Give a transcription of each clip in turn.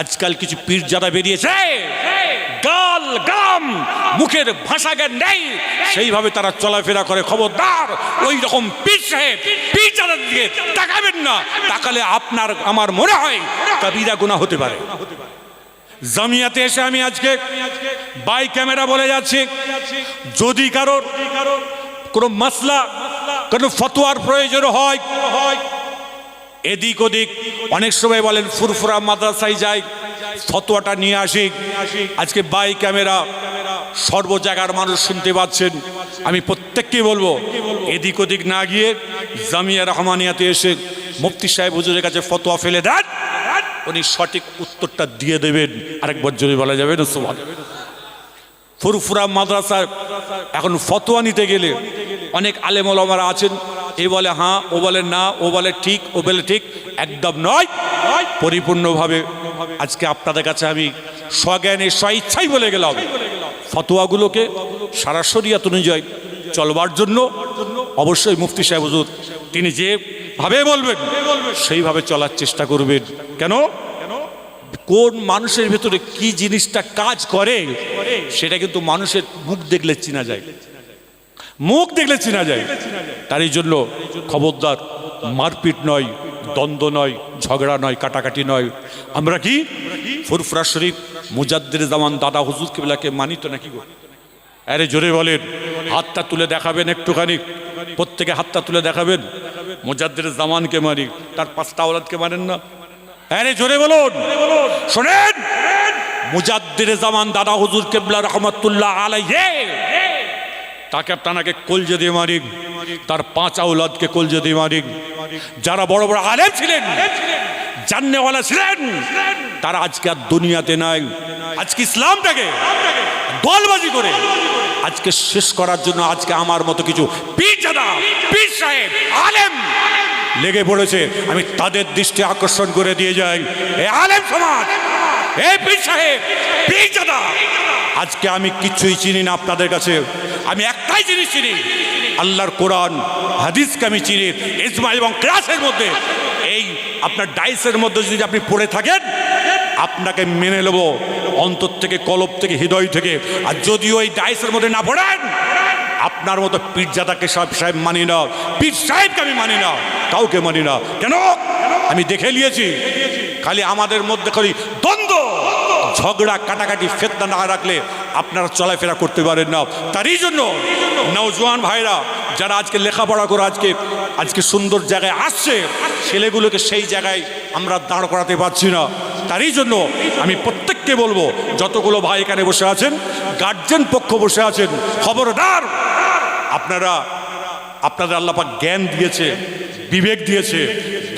আজকাল কিছু পীর যারা বেরিয়েছে, গাল গাম, মুখের ভাষা জ্ঞান নেই, সেইভাবে তারা চলাফেরা করে। খবরদার, ওই রকম সাহেব দিকে তাকাবেন না, তাকালে আপনার, আমার মনে হয় কবিরা গুণা হতে পারে। জামিয়াতে এসে আমি আজকে বাই ক্যামেরা বলে যাচ্ছি। যদি কারোর কোনো মাসলা, কোনো ফতোয়ার প্রয়োজন হয় এদিক ওদিক অনেক সময় বলেন, ফুরফুরা মাদ্রাসায় যাই, ফতোয়াটা নিয়ে আসি। আজকে বাই ক্যামেরা সর্ব জায়গার মানুষ শুনতে পাচ্ছেন। আমি প্রত্যেককে বলব, এদিক ওদিক না গিয়ে জামিয়া রহমানিয়াতে এসে মুফতি সাহেব হুজুরের কাছে ফতোয়া ফেলে দেন। উনি সঠিক উত্তরটা দিয়ে দেবেন। আরেকবার যদি বলা যাবে না, সুবহান। ফুরফুরা মাদ্রাসা এখন ফতোয়া নিতে গেলে অনেক আলেম ওলামারা আছেন। এ বলে হ্যাঁ ও বলে না, ও বলে ঠিক, ও বলে ঠিক, একদম নয়। পরিপূর্ণভাবে আজকে আপনাদের কাছে আমি স্বজ্ঞানে, স্বইচ্ছাই বলে গেলাম। ফতোয়াগুলোকে সারা শরিয়াত অনুযায়ী চলবার জন্য অবশ্যই মুফতি সাহেব হুজুর, তিনি যেভাবে বলবেন, সেইভাবে চলার চেষ্টা করবেন। কেন? কোন মানুষের ভেতরে কি জিনিসটা কাজ করে, সেটা কিন্তু মানুষের মুখ দেখলে চেনা যায়। মুখ দেখলে চেনা যায়। তারই জন্য খবরদার, মারপিট নয়, দ্বন্দ্ব নয়, ঝগড়া নয়, কাটাকাটি নয়। আমরা কি? ফুরফুরা শরীফ মুজাদ্দের জামান দাদা হুজুর কেবলাকে মানি তো নাকি আরে জোরে বলেন, হাতটা তুলে দেখাবেন একটুখানি। প্রত্যেকে হাতটা তুলে দেখাবেন। মুজাদ্দের জামানকে মানি, তার পাঁচটা আওলাদকে মানেন না। আরে জোরে বলুন। শোনেন। মুজাদ্দের জামান দাদা হুজুর কেবলা রহমতুল্লাহ আলাইহে। তাকে তানাকে কলজে দিয়ে মারিক তার পাঁচ আউলাদকে কলজে দিয়ে মারিক যারা বড় বড় আলেম ছিলেন জাননেওয়ালা ছিলেন, তারা আজকে আর দুনিয়াতে নাই। আজকে ইসলামটাকে দলবাজি করে, আজকে শেষ করার জন্য আজকে আমার মতো কিছু পীর জাদা পীর সাহেব, আলেম লেগে পড়েছে, আমি তাদের দৃষ্টি আকর্ষণ করে দিয়ে যাই। এ আলেম সমাজ, এ পীর সাহেব, পীর আজকে আমি কিছুই চিনি না আপনাদের কাছে। আমি একটাই জিনিস চিনি। আল্লাহর কোরআন, হাদিসকে আমি চিনি। ইজমা এবং ক্লাসের মধ্যে। এই আপনার ডাইসের মধ্যে যদি আপনি পড়ে থাকেন, আপনাকে মেনে নেব অন্তর থেকে, কলব থেকে, হৃদয় থেকে। আর যদিও এই ডাইসের মধ্যে না পড়েন, আপনার মতো পীরজাদাকে সব সাহেব মানি না। পীর সাহেবকে আমি মানি না। কাউকে মানি না। কেন? আমি দেখে নিয়েছি। খালি আমাদের মধ্যে খালি দ্বন্দ্ব। ঝগড়া, কাটাকাটি, ফেতনা না রাখলে আপনারা চলাফেরা করতে পারেন না। তারই জন্য নওজোয়ান ভাইরা যারা আজকে লেখাপড়া করে আজকে আজকে সুন্দর জায়গায় আসছে, ছেলেগুলোকে সেই জায়গায় আমরা দাঁড় করাতে পারছি না। তারই জন্য আমি প্রত্যেককে বলব, যতগুলো ভাই এখানে বসে আছেন গার্জেন পক্ষ বসে আছেন, খবরদার, আপনারা, আপনাদের আল্লাপাক জ্ঞান দিয়েছে, বিবেক দিয়েছে,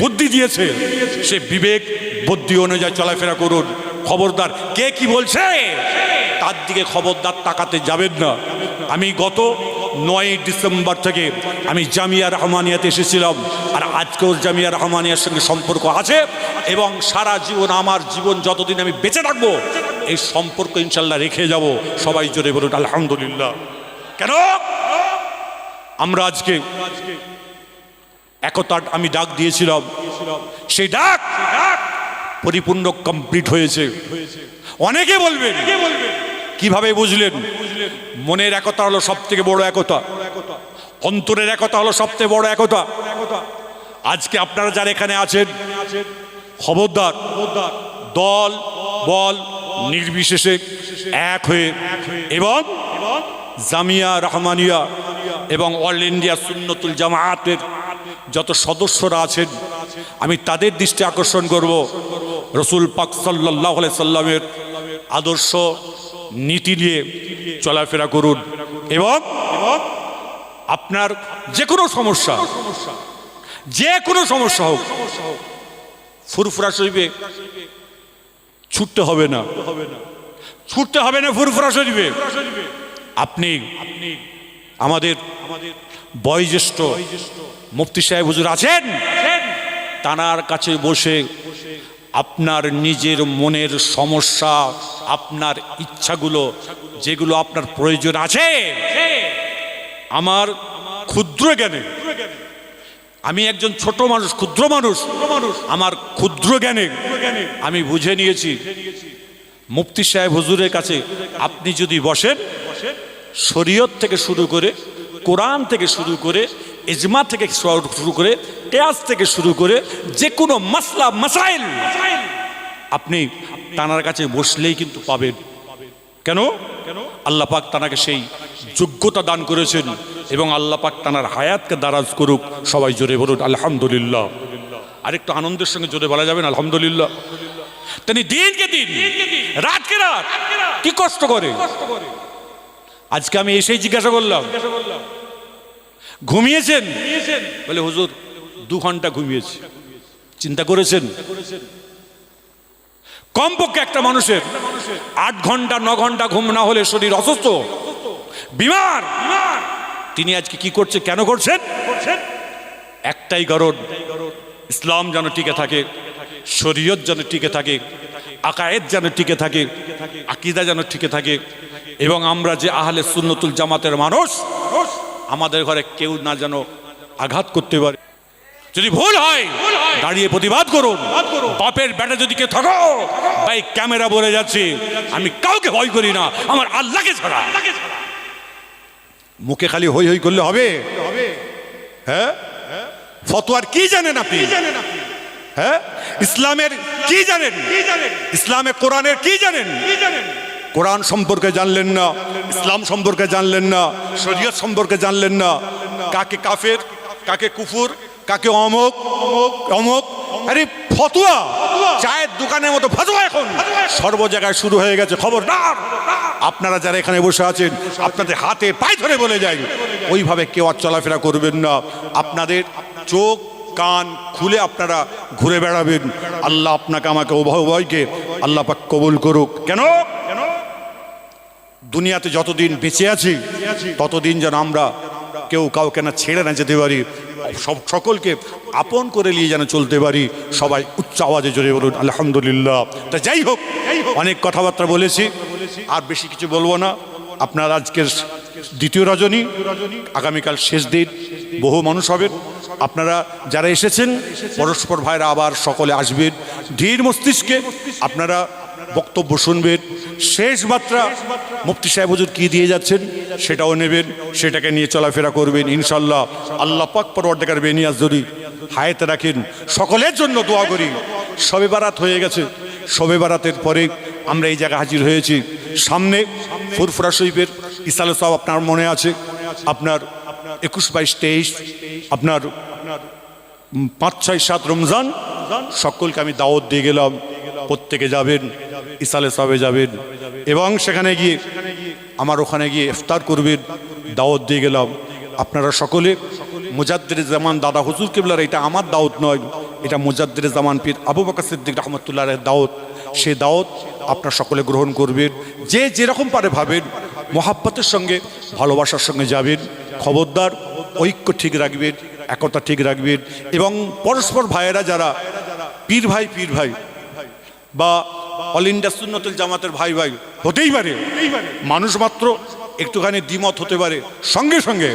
বুদ্ধি দিয়েছে, সে বিবেক, বুদ্ধি অনুযায়ী চলাফেরা করুন। খবরদার। কে কি বলছে? তার দিকে খবরদার তাকাতে যাবেন না। আমি গত নয় ডিসেম্বর থেকে আমি জামিয়া রহমানিয়াতে এসেছিলাম, আর আজকেও জামিয়া রহমানিয়ার সঙ্গে সম্পর্ক আছে এবং সারা জীবন, আমার জীবন যতদিন আমি বেঁচে থাকব, এই সম্পর্ক ইনশাল্লাহ রেখে যাব। সবাই জোরে বলুন, আলহামদুলিল্লাহ। কেন? আমরা আজকে একতার, আমি ডাক দিয়েছিলাম। সেই ডাক পরিপূর্ণ কমপ্লিট হয়েছে। অনেকে বলবেন, কীভাবে বুঝলেন? মনের একতা হলো সব থেকে বড় একতা। অন্তরের একতা হলো সবচেয়ে বড় একতা। আজকে আপনারা যারা এখানে আছেন, খবরদার, দল, বল, নির্বিশেষে এক হয়ে এবং জামিয়া রহমানিয়া এবং অল ইন্ডিয়া সুন্নতুল জামায়াতের যত সদস্যরা আছেন, আমি তাদের দৃষ্টি আকর্ষণ করব। রসুল পাক সাল্লাহ সাল্লামের আদর্শ, নীতি নিয়ে চলাফেরা করুন। এবং আপনার যে কোনো সমস্যা যে কোনো সমস্যা হোক, ফুরফুরা শরীফে ছুটতে হবে না। ছুটতে হবে না ফুরফুরা শরীফে। আপনি আমাদের বয়োজ্যেষ্ঠ মুফতি সাহেব হুজুর আছেন? তানার কাছে বসে আপনার নিজের মনের সমস্যা, আপনার ইচ্ছাগুলো, যেগুলো আপনার প্রয়োজন আছে, আমার ক্ষুদ্র জ্ঞানে, আমি একজন ছোট মানুষ, ক্ষুদ্র মানুষ, আমার ক্ষুদ্র জ্ঞানে আমি বুঝে নিয়েছি। মুফতি সাহেব হুজুরের কাছে আপনি যদি বসেন, শরীয়ত থেকে শুরু করে কোরআন থেকে শুরু করে ইজমা থেকে শুরু করে, কেয়াস থেকে শুরু করে যে কোনো মাসলা, মাসাইল। আপনি তানার কাছে বসলেই কিন্তু পাবেন। কেন? আল্লাহ পাক তানাকে সেই যোগ্যতা দান করেছেন এবং আল্লাহ পাক তানার হায়াতকে দারাজ করুক। সবাই জোরে বলুন, আলহামদুলিল্লাহ। আরেকটু আনন্দের সঙ্গে জোরে বলা যাবেন আলহামদুলিল্লাহ। তিনি দিনকে দিন রাতকে রাত, কি কষ্ট করে। আজকে আমি এসেই জিজ্ঞাসা করলাম ঘুমিয়েছেন? বলে হুজুর দু ঘণ্টা ঘুমিয়েছি। চিন্তা করেছেন? কমপক্ষে একটা মানুষের আট ঘণ্টা ন ঘণ্টা ঘুম না হলে শরীর অসুস্থ বিমার। তিনি আজকে কি করছে কেন করছেন? একটাই কারণ ইসলাম যেন টিকে থাকে শরীয়ত যেন টিকে থাকে আকায়েত যেন টিকে থাকে আকিদা যেন টিকে থাকে এবং আমরা যে আহলে সুন্নতুল জামাতের মানুষ আমাদের ঘরে কেউ না যেন আঘাত করতে পারে। যদি ভুল হয়, দাঁড়িয়ে প্রতিবাদ করুন। বাপের বেটা যদি কে থাকো ভাই ক্যামেরা বলে যাচ্ছে, আমি কাউকে ভয় করি না, আমার আল্লাহকে ছাড়া। মুখে খালি হই হই করলে হবে? হ্যাঁ? ফতোয়ার কি জানেন আপনি? হ্যাঁ? ইসলামের কি জানেন? ইসলামে কোরআনের কি জানেন? কোরআন সম্পর্কে জানলেন না, ইসলাম সম্পর্কে জানলেন না, শরীয়ত সম্পর্কে জানলেন না। কাকে কাফের, কাকে কুফুর, কাকে অমক অমক। আরে, ফতুয়া! চায়ের দোকানের মতো ফতুয়া এখন। সর্ব জায়গায় শুরু হয়ে গেছে খবরদার। আপনারা যারা এখানে বসে আছেন, আপনাদের হাতে পায়ে ধরে বলে যায় ওইভাবে কেউ আর চলাফেরা করবেন না। আপনাদের চোখ, কান খুলে আপনারা ঘুরে বেড়াবেন। আল্লাহ আপনাকে, আমাকে উভয় উভয়কে আল্লাহ পাক কবুল করুক। কেন? দুনিয়াতে যতদিন বেঁচে আছি, ততদিন যেন আমরা কেউ কাউকে না ছেড়ে না যেতে পারি। সব সকলকে আপন করে নিয়ে যেন চলতে পারি। সবাই উচ্চ আওয়াজে জোরে বলুন, আলহামদুলিল্লাহ। তা যাই হোক, অনেক কথাবার্তা বলেছি, আর বেশি কিছু বলব না। আপনার আজকের দ্বিতীয় রজনী, আগামীকাল শেষ দিন, বহু মানুষ হবেন আপনারা যারা এসেছেন, পরস্পর ভাইরা আবার সকলে আসবেন। ধীর মস্তিষ্কে আপনারা বক্তব্য শুনবেন। শেষ মাত্রা মুফতি সাহেব হুজুর কি দিয়ে যাচ্ছেন? সেটাও নেবেন, সেটাকে নিয়ে চলাফেরা করবেন ইনশাল্লাহ আল্লাহ পাক পরবর্তীকার বেনিয়াজ যদি হায়াতে রাখেন, সকলের জন্য দোয়া করি। সবে বারাত হয়ে গেছে। সবে বারাতের পরে আমরা এই জায়গায় হাজির হয়েছি। সামনে ফুরফুরা শরীফের ইসাল সাহেব আপনার মনে আছে? আপনার একুশ বাইশ তেইশ, আপনার পাঁচ, ছয়, সাত রমজান, সকলকে আমি দাওয়াত দিয়ে গেলাম। প্রত্যেকে যাবেন। ইসালে সাহেবে যাবেন। এবং সেখানে গিয়ে আমার ওখানে গিয়ে ইফতার করবেন, দাওয়াত দিয়ে গেলাম। আপনারা সকলে মুজাদ্দের জামান দাদা হুজুর কেবলার এটা আমার দাওয়াত নয়, এটা মুজাদ্দের জামান পীর আবু বকর সিদ্দিক রহমতুল্লাহের দাওয়াত। সে দাওয়াত আপনারা সকলে গ্রহণ করবেন। যে যেরকম পারে ভাবেন, মহাব্বতের সঙ্গে, ভালোবাসার সঙ্গে যাবেন। খবরদার, ঐক্য ঠিক রাখবেন, একতা ঠিক রাখবেন। এবং পরস্পর ভাইয়েরা যারা, পীর ভাই পীর ভাই বা অল ইন্ডিয়া সুন্নতুল জামাতের ভাই ভাই, হতেই পারে। মানুষ মাত্র একটুখানি দ্বিমত হতে পারে। সঙ্গে সঙ্গে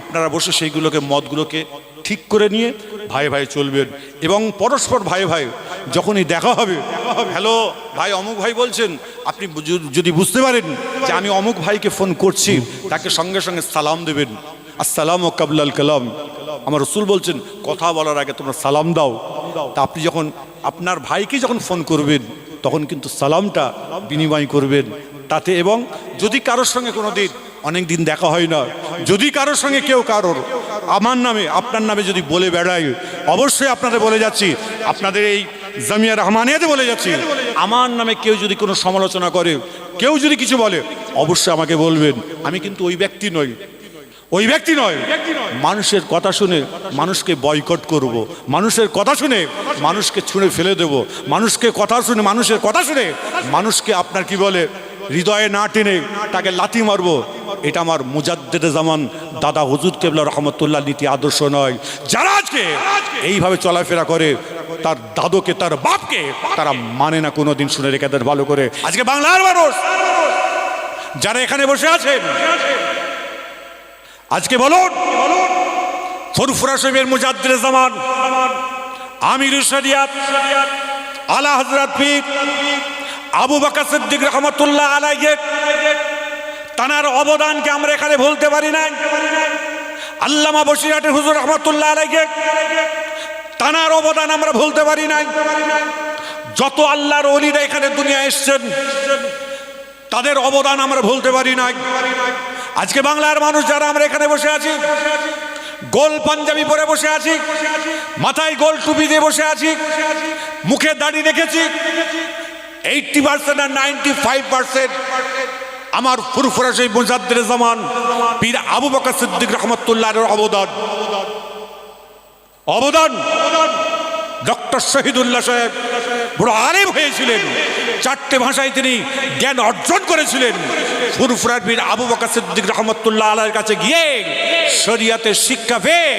আপনারা বসে সেইগুলোকে, মতগুলোকে ঠিক করে নিয়ে ভাই ভাই চলবেন। এবং পরস্পর ভাই ভাই যখনই দেখা হবে, হ্যালো, ভাই অমুক ভাই বলছেন, আপনি যদি বুঝতে পারেন যে আমি অমুক ভাইকে ফোন করছি, তাকে সঙ্গে সঙ্গে সালাম দেবেন। আসসালাম ও কাবলাল কালাম। আমার রসুল বলছেন, কথা বলার আগে তোমরা সালাম দাও। তা আপনি যখন, আপনার ভাইকে যখন ফোন করবেন তখন কিন্তু সালামটা বিনিময় করবেন। তাতে এবং যদি কারোর সঙ্গে কোনো দিন, অনেক দিন দেখা হয় না, যদি কারোর সঙ্গে কেউ কারোর, আমার নামে, আপনার নামে যদি বলে বেড়ায় অবশ্যই আপনাদের বলে যাচ্ছি, আপনাদের এই জামিয়া রহমানিয়াতে বলে যাচ্ছি, আমার নামে কেউ যদি কোনো সমালোচনা করে, কেউ যদি কিছু বলে, অবশ্যই আমাকে বলবেন। আমি কিন্তু ওই ব্যক্তি নই। ওই ব্যক্তি নয়। মানুষের কথা শুনে মানুষকে বয়কট করব। মানুষের কথা শুনে মানুষকে ছুঁড়ে ফেলে দেব। মানুষকে কথা শুনে মানুষের কথা শুনে মানুষকে আপনার কি বলে হৃদয়ে না টেনে তাকে লাথি মারবো। এটা আমার মুজাদ্দের জামান দাদা হুজুর কেবলা রহমতুল্লাহ নীতি আদর্শ নয়। যারা আজকে এইভাবে চলাফেরা করে তার দাদুকে তার বাপকে তারা মানে না কোনো দিন শুনে রেখে দেয় ভালো করে। আজকে বাংলার মানুষ যারা এখানে বসে আছেন আজকে বলুন, ফুরফুরা শরীফের মুজাদ্দির জামান, আমির শরিয়াত, আলা হজরত পীর আবু বকর সিদ্দিক রহমতুল্লাহ আলাইকে তানার অবদানকে আমরা এখানে ভুলতে পারি না আল্লামা বসিরহাটের হুজুর রহমতুল্লাহ আলাইকে তানার অবদান আমরা ভুলতে পারি না যত আল্লাহর অলিরা এখানে দুনিয়া এসছেন, তাদের অবদান আমরা ভুলতে পারি না আজকে বাংলার মানুষ যারা, আমরা এখানে বসে আছি। গোল পাঞ্জাবি পরে বসে আছি। মাথায় গোল টুপি দিয়ে বসে আছি। মুখে দাড়ি রেখেছি। এইটটি পার্সেন্ট আর নাইনটি ফাইভ পার্সেন্ট আমার ফুরফুরা সেই মুজাদ্দের জামান, পীর আবু বকর সিদ্দিক রহমতুল্লাহর অবদান। অবদান। ডক্টর শহীদুল্লাহ সাহেব বড় আলেম হয়েছিলেন। চারটে ভাষায় তিনি জ্ঞান অর্জন করেছিলেন। ফুরফুরার আবু বকর সিদ্দিক রহমতুল্লাহ আলার কাছে গিয়ে শরিয়াতের শিক্ষা পেয়ে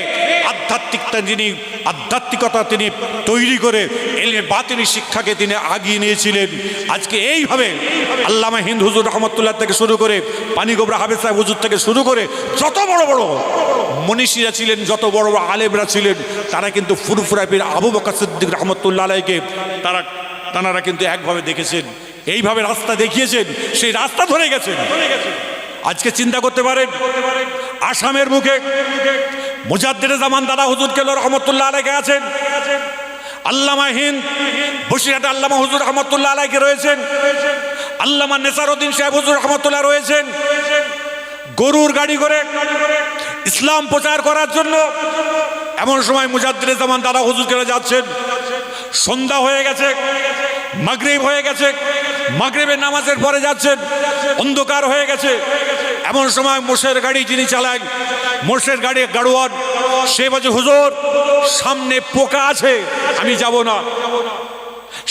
আধ্যাত্মিকতা তিনি আধ্যাত্মিকতা তিনি তৈরি করে এলমে বাতিনি শিক্ষাকে তিনি আগিয়ে নিয়েছিলেন। আজকে এইভাবে আল্লামা হিন্দ হুজুর রহমতুল্লাহ থেকে শুরু করে পানিগোবরা হাবেদ সাহেব হুজুর থেকে শুরু করে যত বড় বড় মনীষীরা ছিলেন, যত বড় বড় আলেমরা ছিলেন তারা কিন্তু ফুরফুরা পীর আবু বকর সিদ্দিক রহমতুল্লাহ আলাইকে তারা তারা কিন্তু একভাবে দেখেছেন, এইভাবে রাস্তা দেখিয়েছেন, সেই রাস্তা ধরে গেছেন। আজকে চিন্তা করতে পারেন, আসামের মুখে মুজাদ্দের জামান দাদা হুজুর কেল রহমতুল্লাহ আলাইকে আছেন, আল্লামা হিন্দ, বসিরহাটে আল্লামা হুজুর রহমতুল্লাহ আলাইকে রয়েছেন, আল্লামা নেসারউদ্দিন সাহেব হুজুর রহমতুল্লাহ রয়েছেন, গরুর গাড়ি করে ইসলাম প্রচার করার জন্য এমন সময় মুজাদ্দির জামান দাদা হুজুর করে যাচ্ছেন। সন্ধ্যা হয়ে গেছে, মাগরিব হয়ে গেছে, মাগরিবের নামাজের পরে যাচ্ছেন, অন্ধকার হয়ে গেছে। এমন সময় মোষের গাড়ি যিনি চালান, মোষের গাড়ি গাড়োয়ান, সে বলছে, হুজুর, সামনে পোকা আছে, আমি যাব না।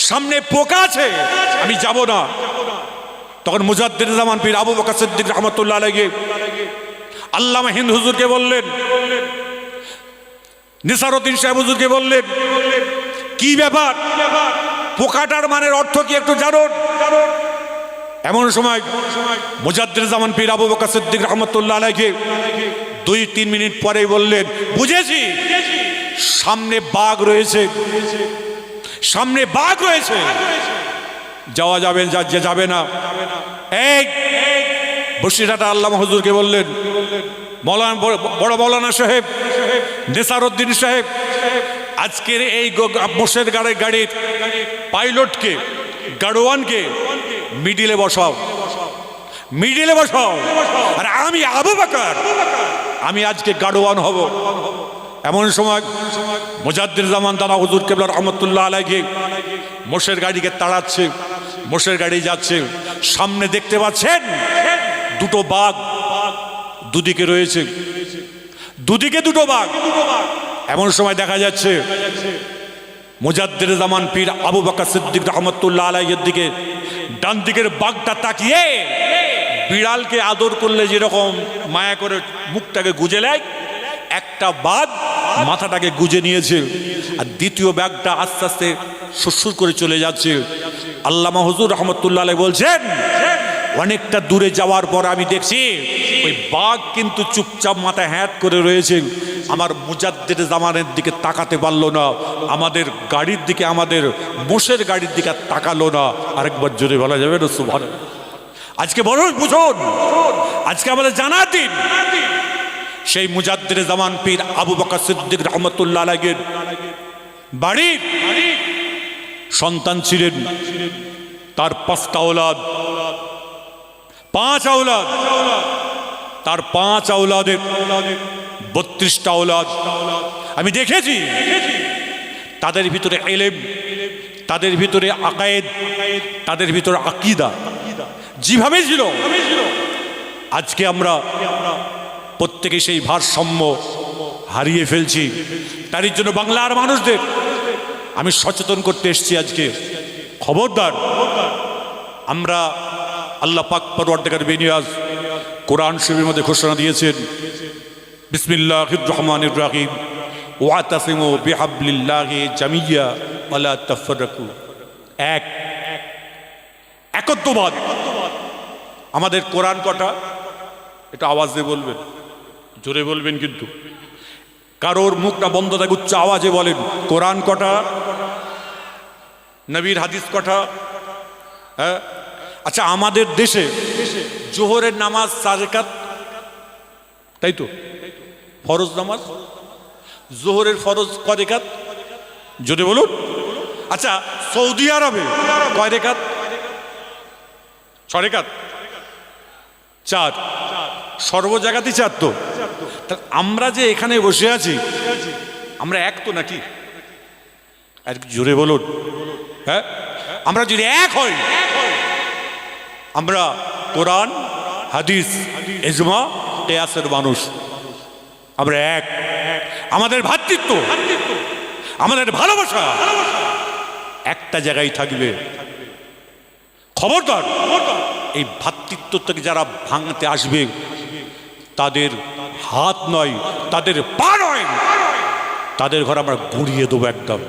সামনে পোকা আছে, আমি যাব না। তখন মুজাদ্দির জামান পীর আবু বকর সিদ্দিক রহমতুল্লাহ আল্লামা হিন্দ হুজুরকে বললেন নিসারুদ্দিন সাহেব বললেন, কি ব্যাপার? পোকাটার মানের অর্থ কি একটু জানুন? এমন সময় জামান পীর আবু বকর সিদ্দিক রহমতুল্লাহ আলাইহি দুই তিন মিনিট পরেই বললেন, বুঝেছি, সামনে বাঘ রয়েছে। সামনে বাঘ রয়েছে। যাওয়া যাবে যা যে যাবে না। এই বসিরহাটা আল্লাহ হুজুরকে বললেন, মৌলানা, বড় মৌলানা সাহেব নেসারউদ্দিন সাহেব, আজকের এই মোষের গাড়ির গাড়ির পাইলটকে, গাড়োয়ানকে মিডিলে বসাও। মিডিলে বসাও। আর আমি আবু বাকার। আমি আজকে গাড়োয়ান হব। এমন সময় মুজাদ্দির জামান দানা হুজুর কেবলা রহমতুল্লাহ আলাইকে মোষের গাড়িকে তাড়াচ্ছে মোষের গাড়ি যাচ্ছে। সামনে দেখতে পাচ্ছেন দুটো বাঘ দুদিকে রয়েছে। দুদিকে দুটো বাঘ। এমন সময় দেখা যাচ্ছে মুজাদ্দির জামান পীর আবু বাকা সিদ্দিক রহমতুল্লাহ আলাইয়ের দিকে ডান দিকের বাঘটা তাকিয়ে বিড়ালকে আদর করলে যেরকম মায়া করে মুখটাকে গুজে নেয়, একটা বাঘ মাথাটাকে গুজে নিয়েছে আর দ্বিতীয় ব্যাগটা আস্তে আস্তে সুসুর করে চলে যাচ্ছে। আল্লামা হুজুর রহমতুল্লাহ বলছেন অনেকটা দূরে যাওয়ার পর আমি দেখছি ওই বাঘ কিন্তু চুপচাপ মাথায় হ্যাট করে রয়েছে। আমার মুজাদ্দের জামানের দিকে তাকাতে পারল না। আমাদের গাড়ির দিকে, আমাদের মোষের গাড়ির দিকে তাকালো না। আরেকবার জোরে বলা যাবে না সুভান আজকে বড় বুঝুন, আজকে আমাদের জানার দিন। সেই মুজাদ্দের জামান পীর আবু বকর সিদ্দিক রহমতুল্লাহ আলাইয়ের বাড়ির সন্তান ছিলেন। তার পাঁচটা ওলাদ। পাঁচ আওলাদ। তার পাঁচ আওলাদের বত্রিশটা আওলাদ। আমি দেখেছি। তাদের ভিতরে এলেম, তাদের ভিতরে আকায়েদ, তাদের ভিতরে আকিদা। যেভাবে ছিল, আজকে আমরা প্রত্যেকে সেই ভারসাম্য হারিয়ে ফেলছি। তারই জন্য বাংলার মানুষদের আমি সচেতন করতে এসেছি আজকে। খবরদার, আমরা আল্লাহ পাক পরওয়ার্দেকার বেনিয়াজ কোরআন শরীফের মধ্যে ঘোষণা দিয়েছেন, বিসমিল্লাহির রহমানির রাহিম, ওয়াতাসিমু বিহাবলিল্লাহি জামিয়া ওয়ালা তাফাররাকু। এক, একত্ববাদ। আমাদের কোরআন কটা? এটা আওয়াজ দিয়ে বলবেন, জোরে বলবেন কিন্তু। কারোর মুখটা বন্ধ থাকে, উচ্চ আওয়াজে বলেন, কোরআন কটা? নবীর হাদিস কটা? হ্যাঁ? আচ্ছা আমাদের দেশে জোহরের নামাজ সাজেকাত, তাই তো? ফরজ নামাজ? জোহরের ফরজ কয় রেখাত? যদি বলুন আচ্ছা সৌদি আরবে কয় রেখাত? চার। সর্ব জায়গাতেই চার তো? তা আমরা যে এখানে বসে আছি, আমরা এক তো নাকি? আর জোরে বলুন। হ্যাঁ? আমরা যদি এক হই আমরা কোরআন, হাদিস এজমা কেয়াসের মানুষ। আমরা এক। আমাদের ভ্রাতৃত্ব আমাদের ভালোবাসা। একটা জায়গায় থাকবে। খবরদার। এই ভ্রাতৃত্ব থেকে যারা ভাঙতে আসবে, তাদের হাত নয়, তাদের পা নয়। তাদের ঘর আমরা গুড়িয়ে দেবো একদম।